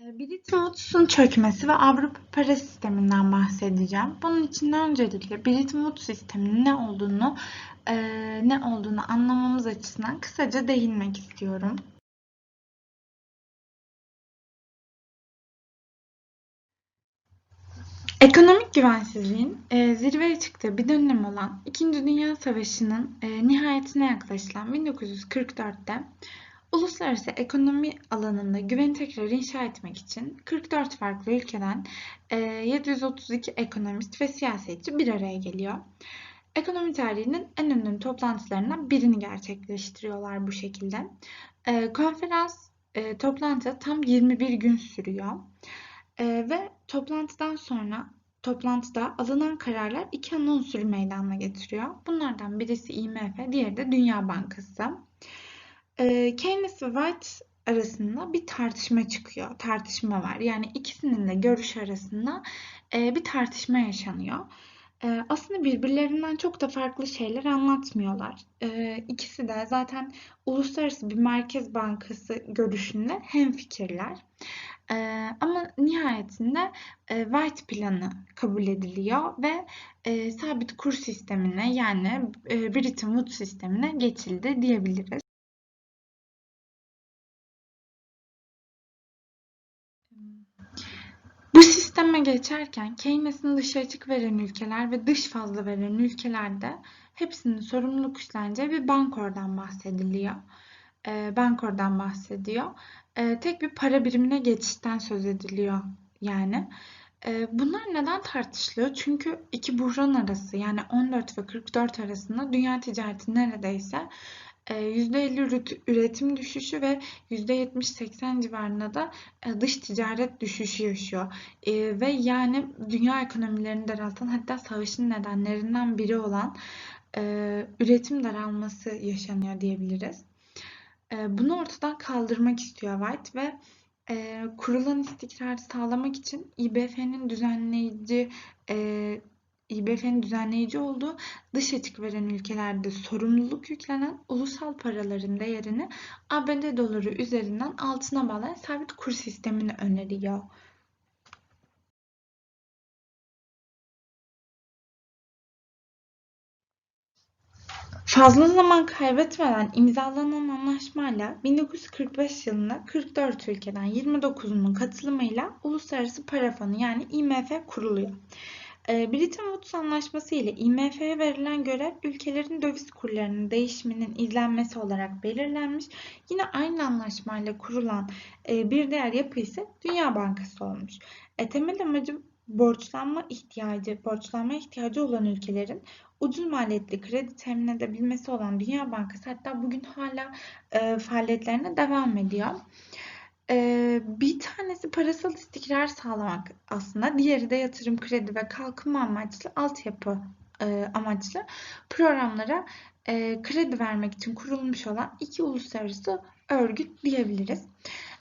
Ee, Bretton çökmesi ve Avrupa para sisteminden bahsedeceğim. Bunun için öncelikle Bretton Woods sisteminin ne olduğunu e, ne olduğunu anlamamız açısından kısaca değinmek istiyorum. Ekonomik güvensizliğin e, zirveye çıktığı bir dönem olan İkinci Dünya Savaşı'nın e, nihayetine yaklaşılan 1944'te uluslararası ekonomi alanında güveni tekrar inşa etmek için 44 farklı ülkeden e, 732 ekonomist ve siyasetçi bir araya geliyor. Ekonomi tarihinin en önemli toplantılarından birini gerçekleştiriyorlar bu şekilde. Konferans toplantı tam 21 gün sürüyor. Ve toplantıdan sonra toplantıda alınan kararlar iki ana unsuru meydana getiriyor. Bunlardan birisi IMF, diğeri de Dünya Bankası. Ee, Keynes ve White arasında bir tartışma çıkıyor. Tartışma var. Yani ikisinin de görüş arasında e, bir tartışma yaşanıyor. E, aslında birbirlerinden çok da farklı şeyler anlatmıyorlar. E, ikisi de zaten uluslararası bir merkez bankası görüşünde hemfikirler. Ee, ama nihayetinde e, White planı kabul ediliyor ve e, sabit kur sistemine yani e, Bretton Woods sistemine geçildi diyebiliriz. Sisteme geçerken Keynes'in dışa açık veren ülkeler ve dış fazla veren ülkelerde hepsinin sorumluluk üstleneceği bir bankordan bahsediliyor. E, bankordan bahsediyor. E, tek bir para birimine geçişten söz ediliyor yani. E, bunlar neden tartışılıyor? Çünkü iki buhran arası yani 14 ve 44 arasında dünya ticareti neredeyse %50 üretim düşüşü ve %70-80 civarında da dış ticaret düşüşü yaşıyor. Ve yani dünya ekonomilerini daraltan hatta savaşın nedenlerinden biri olan üretim daralması yaşanıyor diyebiliriz. Bunu ortadan kaldırmak istiyor White ve kurulan istikrarı sağlamak için IBF'nin düzenleyici IBF'nin düzenleyici olduğu dış açık veren ülkelerde sorumluluk yüklenen ulusal paraların değerini ABD doları üzerinden altına bağlayan sabit kur sistemini öneriyor. Fazla zaman kaybetmeden imzalanan anlaşmayla 1945 yılında 44 ülkeden 29'unun katılımıyla Uluslararası Para Fonu yani IMF kuruluyor. Ee, Bretton Woods Anlaşması ile IMF'ye verilen görev ülkelerin döviz kurlarının değişiminin izlenmesi olarak belirlenmiş. Yine aynı anlaşmayla kurulan e, bir diğer yapı ise Dünya Bankası olmuş. E, temel amacı borçlanma ihtiyacı, borçlanma ihtiyacı olan ülkelerin ucuz maliyetli kredi temin edebilmesi olan Dünya Bankası hatta bugün hala e, faaliyetlerine devam ediyor. E, bir tanesi parasal istikrar sağlamak aslında. Diğeri de yatırım, kredi ve kalkınma amaçlı altyapı e, amaçlı programlara e, kredi vermek için kurulmuş olan iki uluslararası örgüt diyebiliriz.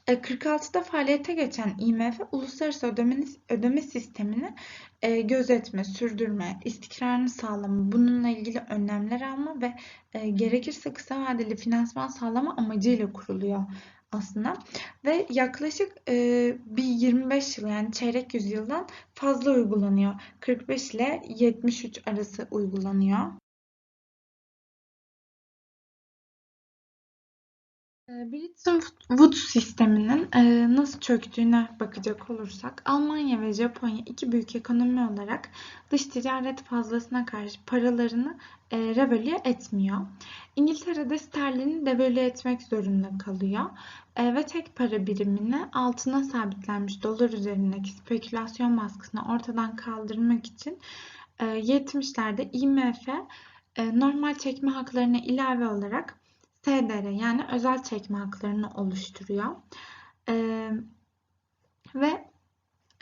46'da faaliyete geçen IMF uluslararası ödeme, ödeme sistemini e, gözetme, sürdürme, istikrarını sağlama, bununla ilgili önlemler alma ve e, gerekirse kısa vadeli finansman sağlama amacıyla kuruluyor aslında ve yaklaşık e, bir 25 yıl yani çeyrek yüzyıldan fazla uygulanıyor. 45 ile 73 arası uygulanıyor. Bretton Woods sisteminin nasıl çöktüğüne bakacak olursak Almanya ve Japonya iki büyük ekonomi olarak dış ticaret fazlasına karşı paralarını revalüe etmiyor. İngiltere'de sterlini devalüe etmek zorunda kalıyor ve tek para birimini altına sabitlenmiş dolar üzerindeki spekülasyon baskısını ortadan kaldırmak için 70'lerde IMF normal çekme haklarına ilave olarak SDR yani özel çekme haklarını oluşturuyor. Ee, ve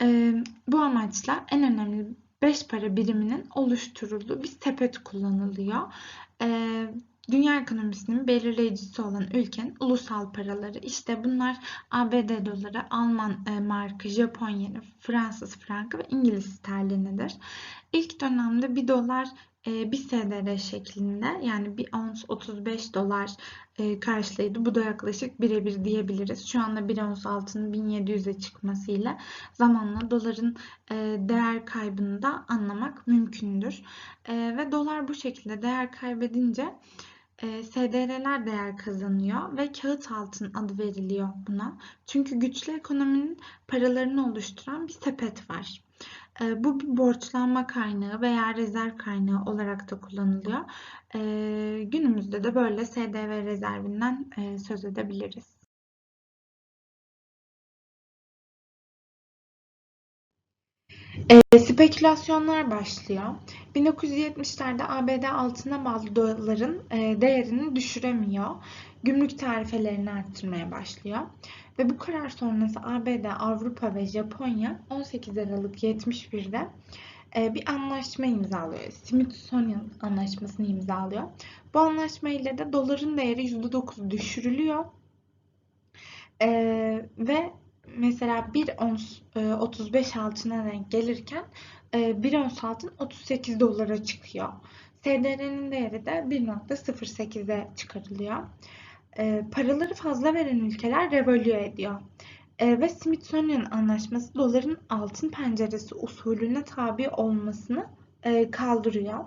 e, bu amaçla en önemli 5 para biriminin oluşturulduğu bir sepet kullanılıyor. Ee, dünya ekonomisinin belirleyicisi olan ülkenin ulusal paraları. İşte bunlar ABD doları, Alman e, markı, Japon yeni, Fransız frankı ve İngiliz sterlinidir. İlk dönemde 1 dolar e, bir SDR şeklinde yani bir ons 35 dolar e, karşılığıydı. Bu da yaklaşık birebir diyebiliriz. Şu anda bir ons altının 1700'e çıkmasıyla zamanla doların e, değer kaybını da anlamak mümkündür. Ve dolar bu şekilde değer kaybedince SDR'ler değer kazanıyor ve kağıt altın adı veriliyor buna. Çünkü güçlü ekonominin paralarını oluşturan bir sepet var. Bu bir borçlanma kaynağı veya rezerv kaynağı olarak da kullanılıyor. Günümüzde de böyle SDV rezervinden söz edebiliriz. E, spekülasyonlar başlıyor. 1970'lerde ABD altına bağlı doların e, değerini düşüremiyor. Gümrük tarifelerini arttırmaya başlıyor. Ve bu karar sonrası ABD, Avrupa ve Japonya 18 Aralık 71'de e, bir anlaşma imzalıyor. Smithsonian anlaşmasını imzalıyor. Bu anlaşma ile de doların değeri %9 düşürülüyor. E, ve mesela bir ons 35 altına denk gelirken bir ons altın 38 dolara çıkıyor. SDR'nin değeri de 1.08'e çıkarılıyor. E, paraları fazla veren ülkeler revalüe ediyor. E, ve Smithsonian Anlaşması doların altın penceresi usulüne tabi olmasını e, kaldırıyor.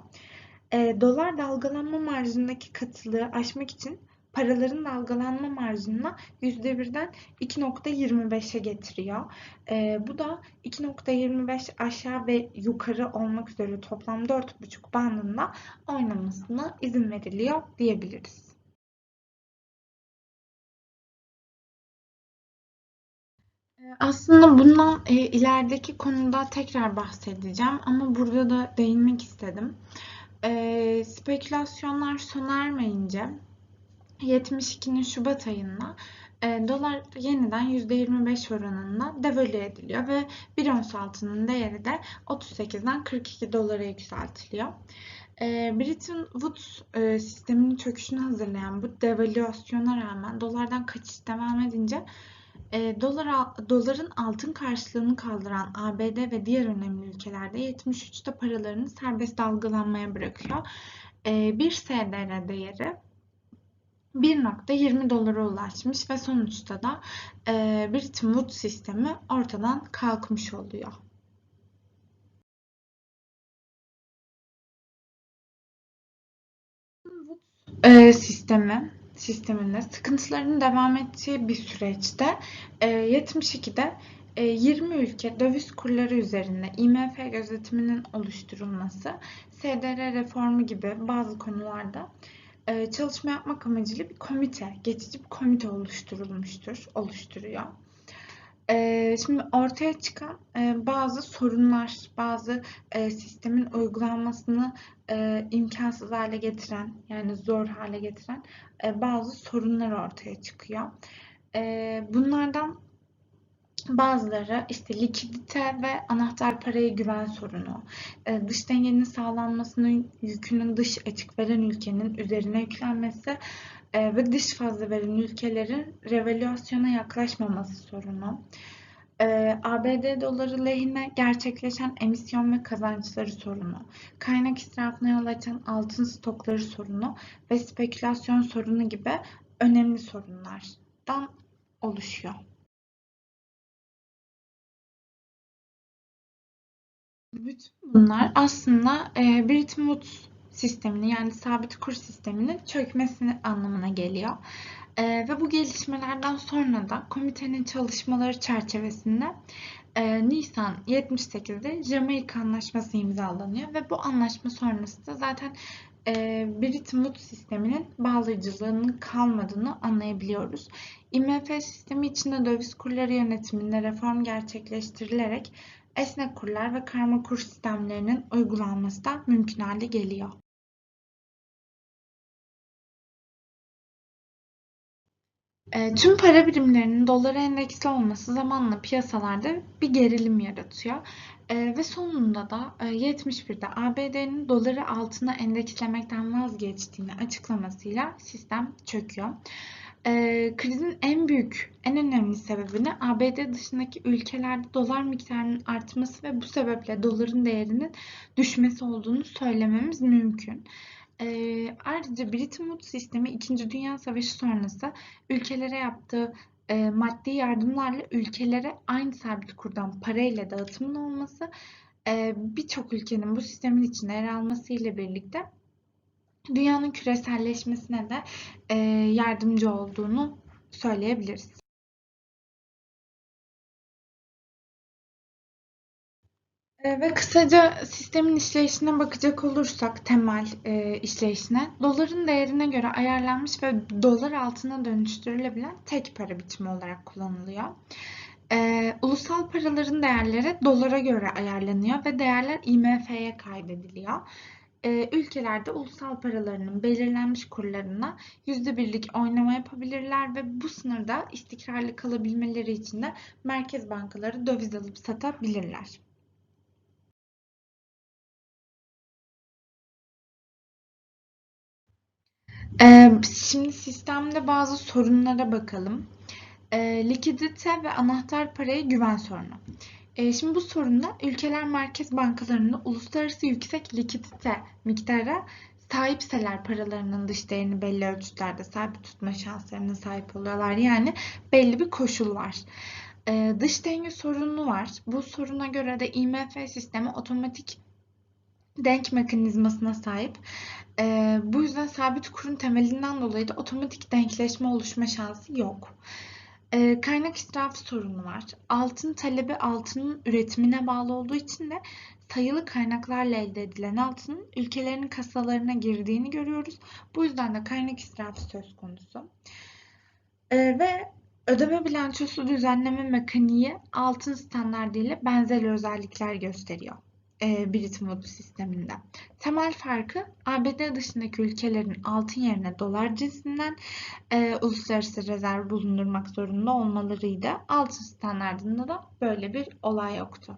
E, dolar dalgalanma marjındaki katılığı aşmak için paraların dalgalanma marjını %1'den 2.25'e getiriyor. E, bu da 2.25 aşağı ve yukarı olmak üzere toplam 4.5 bandında oynamasına izin veriliyor diyebiliriz. Aslında bundan e, ilerideki konuda tekrar bahsedeceğim ama burada da değinmek istedim. E, spekülasyonlar sona ermeyince 72'nin Şubat ayında e, dolar yeniden %25 oranında devalüe ediliyor ve bir ons altının değeri de 38'den 42 dolara yükseltiliyor. E, Bretton Woods e, sisteminin çöküşünü hazırlayan bu devalüasyona rağmen dolardan kaçış devam edince e, dolar, doların altın karşılığını kaldıran ABD ve diğer önemli ülkelerde 73'te paralarını serbest dalgalanmaya bırakıyor. E, bir SDR değeri 1.20 dolara ulaşmış ve sonuçta da e, Bretton Woods sistemi ortadan kalkmış oluyor. E, sistemi sisteminde sıkıntıların devam ettiği bir süreçte 72'de e, 20 e, ülke döviz kurları üzerinde IMF gözetiminin oluşturulması, SDR reformu gibi bazı konularda e, çalışma yapmak amacıyla bir komite, geçici bir komite oluşturulmuştur, oluşturuyor. Şimdi ortaya çıkan bazı sorunlar, bazı sistemin uygulanmasını imkansız hale getiren, yani zor hale getiren bazı sorunlar ortaya çıkıyor. Bunlardan bazıları işte likidite ve anahtar paraya güven sorunu, dış dengenin sağlanmasının yükünün dış açık veren ülkenin üzerine yüklenmesi e, ve dış fazla veren ülkelerin revalüasyona yaklaşmaması sorunu, e, ABD doları lehine gerçekleşen emisyon ve kazançları sorunu, kaynak israfına yol açan altın stokları sorunu ve spekülasyon sorunu gibi önemli sorunlardan oluşuyor. Bütün bunlar aslında e, Bretton Woods sistemini yani sabit kur sisteminin çökmesini anlamına geliyor. E, ve bu gelişmelerden sonra da komitenin çalışmaları çerçevesinde e, Nisan 78'de Jamaika Anlaşması imzalanıyor ve bu anlaşma sonrasında zaten e, Bretton Woods sisteminin bağlayıcılığının kalmadığını anlayabiliyoruz. IMF sistemi içinde döviz kurları yönetiminde reform gerçekleştirilerek esnek kurlar ve karma kur sistemlerinin uygulanması da mümkün hale geliyor. E, tüm para birimlerinin dolara endeksli olması zamanla piyasalarda bir gerilim yaratıyor. E, ve sonunda da e, 71'de ABD'nin doları altına endekslemekten vazgeçtiğini açıklamasıyla sistem çöküyor. Ee, krizin en büyük, en önemli sebebini ABD dışındaki ülkelerde dolar miktarının artması ve bu sebeple doların değerinin düşmesi olduğunu söylememiz mümkün. Ee, ayrıca Bretton Woods sistemi 2. Dünya Savaşı sonrası ülkelere yaptığı e, maddi yardımlarla ülkelere aynı sabit kurdan parayla dağıtımın olması e, birçok ülkenin bu sistemin içine yer alması ile birlikte dünyanın küreselleşmesine de e, yardımcı olduğunu söyleyebiliriz. Ve kısaca sistemin işleyişine bakacak olursak temel e, işleyişine doların değerine göre ayarlanmış ve dolar altına dönüştürülebilen tek para biçimi olarak kullanılıyor. E, ulusal paraların değerleri dolara göre ayarlanıyor ve değerler IMF'ye kaydediliyor. E, ülkelerde ulusal paralarının belirlenmiş kurlarına yüzde birlik oynama yapabilirler ve bu sınırda istikrarlı kalabilmeleri için de merkez bankaları döviz alıp satabilirler. Ee, şimdi sistemde bazı sorunlara bakalım. Ee, likidite ve anahtar paraya güven sorunu. Ee, şimdi bu sorunda ülkeler merkez bankalarında uluslararası yüksek likidite miktarı sahipseler paralarının dış değerini belli ölçütlerde sabit tutma şanslarına sahip oluyorlar. Yani belli bir koşul var. Ee, dış denge sorunu var. Bu soruna göre de IMF sistemi otomatik denk mekanizmasına sahip. Ee, bu yüzden sabit kurun temelinden dolayı da otomatik denkleşme oluşma şansı yok. Ee, kaynak israfı sorunu var. Altın talebi altının üretimine bağlı olduğu için de sayılı kaynaklarla elde edilen altının ülkelerin kasalarına girdiğini görüyoruz. Bu yüzden de kaynak israfı söz konusu. Ee, ve ödeme bilançosu düzenleme mekaniği altın standardı ile benzer özellikler gösteriyor e, Bretton Woods sisteminde. Temel farkı ABD dışındaki ülkelerin altın yerine dolar cinsinden e, uluslararası rezerv bulundurmak zorunda olmalarıydı. Altın standartında da böyle bir olay yoktu.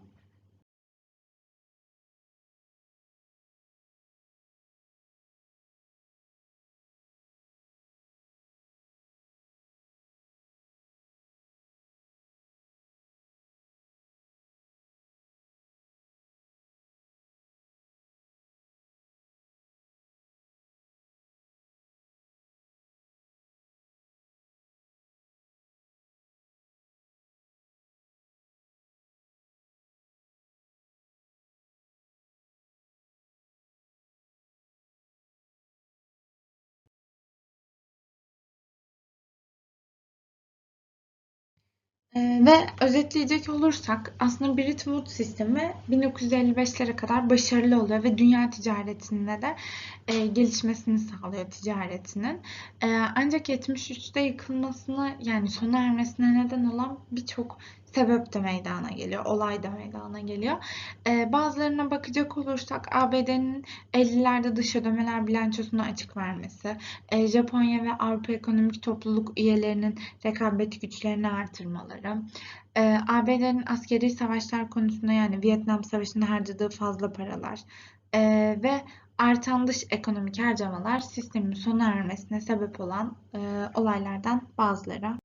Ve özetleyecek olursak aslında Bretton Woods sistemi 1955'lere kadar başarılı oluyor ve dünya ticaretinde de e, gelişmesini sağlıyor ticaretinin. E, ancak 73'te yıkılmasını yani sona ermesine neden olan birçok sebep de meydana geliyor, olay da meydana geliyor. Ee, bazılarına bakacak olursak ABD'nin 50'lerde dış ödemeler bilançosunu açık vermesi, e, Japonya ve Avrupa Ekonomik Topluluk üyelerinin rekabet güçlerini artırmaları, e, ABD'nin askeri savaşlar konusunda yani Vietnam Savaşı'nda harcadığı fazla paralar e, ve artan dış ekonomik harcamalar sistemin sona ermesine sebep olan e, olaylardan bazıları.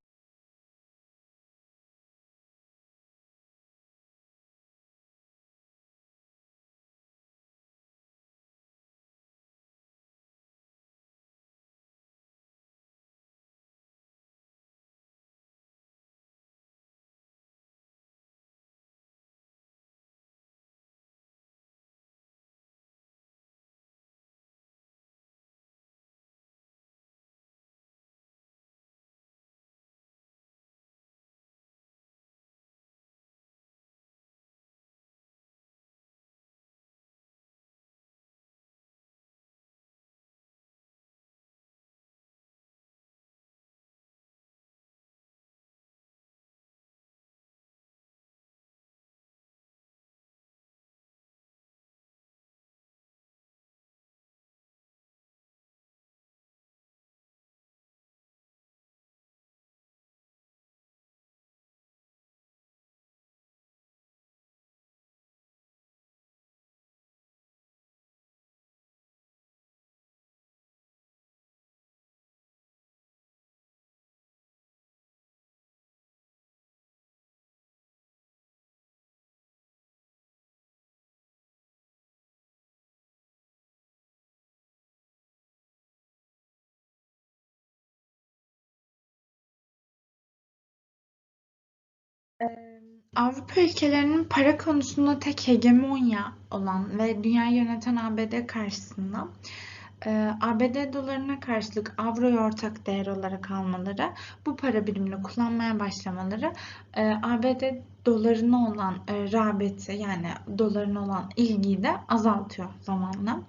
Avrupa ülkelerinin para konusunda tek hegemonya olan ve dünyayı yöneten ABD karşısında ABD dolarına karşılık avroyu ortak değer olarak almaları, bu para birimini kullanmaya başlamaları ABD dolarına olan rağbeti yani dolarına olan ilgiyi de azaltıyor zamanla.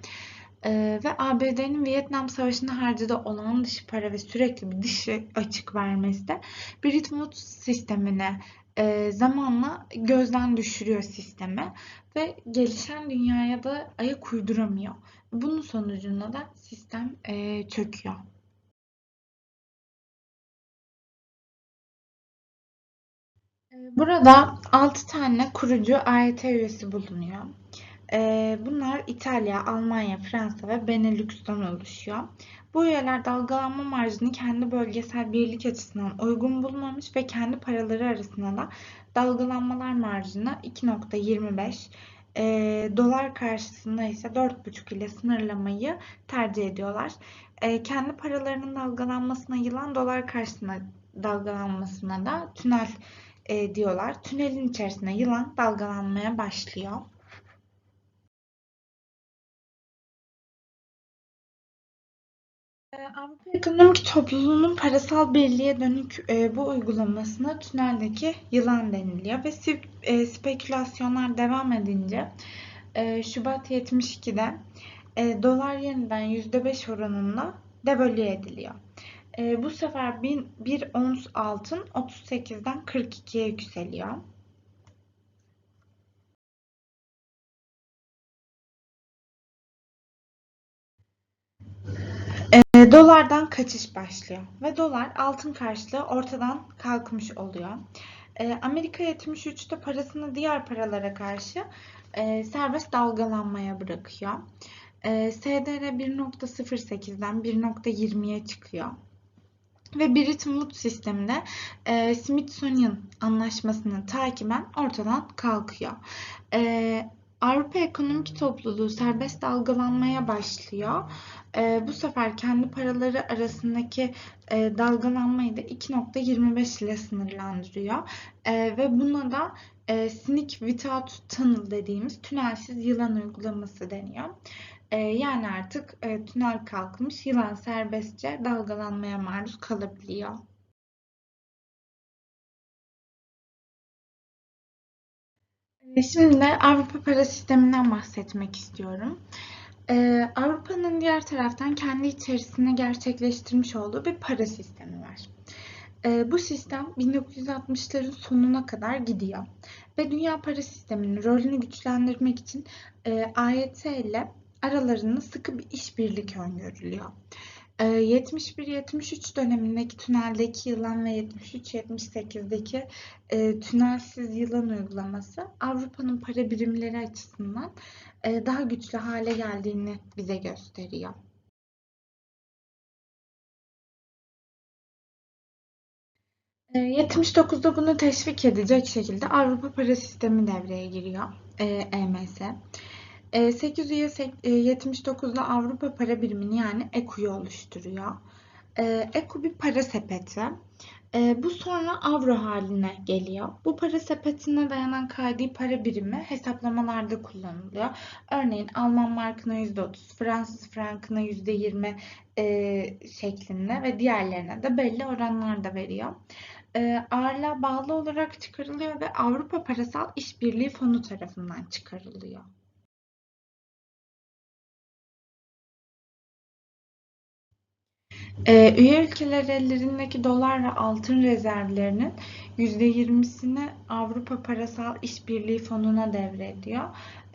Ve ABD'nin Vietnam Savaşı'nda harcadığı olağan dışı para ve sürekli bir dışı açık vermesi de Bretton Woods sistemine zamanla gözden düşürüyor sistemi ve gelişen dünyaya da ayak uyduramıyor. Bunun sonucunda da sistem çöküyor. Burada 6 tane kurucu AYT üyesi bulunuyor. Bunlar İtalya, Almanya, Fransa ve Benelux'tan oluşuyor. Bu üyeler dalgalanma marjını kendi bölgesel birlik açısından uygun bulmamış ve kendi paraları arasında da dalgalanmalar marjını 2.25, e, dolar karşısında ise 4.5 ile sınırlamayı tercih ediyorlar. E, kendi paralarının dalgalanmasına yılan dolar karşısında dalgalanmasına da tünel e, diyorlar. Tünelin içerisinde yılan dalgalanmaya başlıyor. Avrupa Ekonomik Topluluğu'nun parasal birliğe dönük e, bu uygulamasına tüneldeki yılan deniliyor ve e, spekülasyonlar devam edince e, Şubat 72'de e, dolar yeniden %5 oranında devalüe ediliyor. E, bu sefer bin, bir ons altın 38'den 42'ye yükseliyor. E, dolardan kaçış başlıyor ve dolar altın karşılığı ortadan kalkmış oluyor. E, Amerika 73'te parasını diğer paralara karşı e, serbest dalgalanmaya bırakıyor. E, SDR 1.08'den 1.20'ye çıkıyor. Ve Bretton Woods sisteminde e, Smithsonian anlaşmasını takiben ortadan kalkıyor. E, Avrupa Ekonomik Topluluğu serbest dalgalanmaya başlıyor. E, bu sefer kendi paraları arasındaki e, dalgalanmayı da 2.25 ile sınırlandırıyor. E, ve buna da e, Sneak Without Tunnel dediğimiz tünelsiz yılan uygulaması deniyor. E, yani artık e, tünel kalkmış, yılan serbestçe dalgalanmaya maruz kalabiliyor. Şimdi Avrupa para sisteminden bahsetmek istiyorum. Ee, Avrupa'nın diğer taraftan kendi içerisinde gerçekleştirmiş olduğu bir para sistemi var. Ee, bu sistem 1960'ların sonuna kadar gidiyor. Ve dünya para sisteminin rolünü güçlendirmek için e, AYT ile aralarında sıkı bir işbirlik öngörülüyor. 71-73 dönemindeki tüneldeki yılan ve 73-78'deki e, tünelsiz yılan uygulaması Avrupa'nın para birimleri açısından e, daha güçlü hale geldiğini bize gösteriyor. E, 79'da bunu teşvik edecek şekilde Avrupa para sistemi devreye giriyor. E, EMS. 8 üye 79'da Avrupa para birimini yani EKU'yu oluşturuyor. EKU bir para sepeti. Bu sonra avro haline geliyor. Bu para sepetine dayanan KD para birimi hesaplamalarda kullanılıyor. Örneğin Alman markına %30, Fransız frankına %20 şeklinde ve diğerlerine de belli oranlar da veriyor. Ağırlığa bağlı olarak çıkarılıyor ve Avrupa Parasal İşbirliği Fonu tarafından çıkarılıyor. Ee, üye ülkeler ellerindeki dolar ve altın rezervlerinin %20'sini Avrupa Parasal İşbirliği Fonu'na devrediyor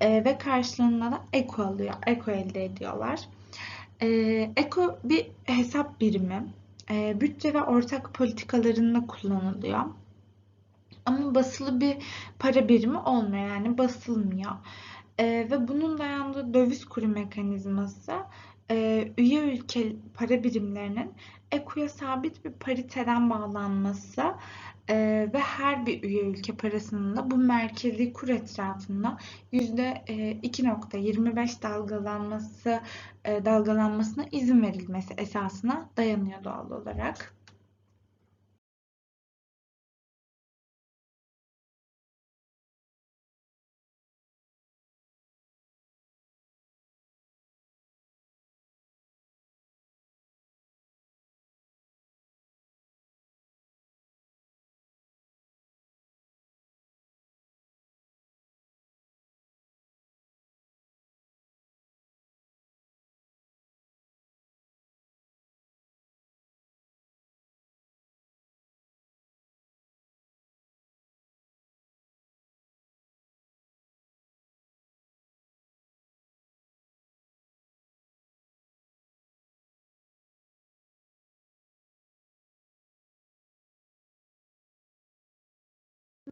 ee, ve karşılığında da ECO alıyor, ECO elde ediyorlar. Ee, ECO bir hesap birimi, ee, bütçe ve ortak politikalarında kullanılıyor. Ama basılı bir para birimi olmuyor yani basılmıyor. Ee, ve bunun dayandığı döviz kuru mekanizması e, üye ülke para birimlerinin EKU'ya sabit bir pariteden bağlanması e, ve her bir üye ülke parasının da bu merkezi kur etrafında %2.25 e, dalgalanması e, dalgalanmasına izin verilmesi esasına dayanıyor doğal olarak.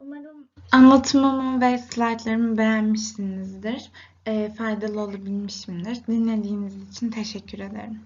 Umarım anlatımımı ve slaytlarımı beğenmişsinizdir. E, faydalı olabilmişimdir. Dinlediğiniz için teşekkür ederim.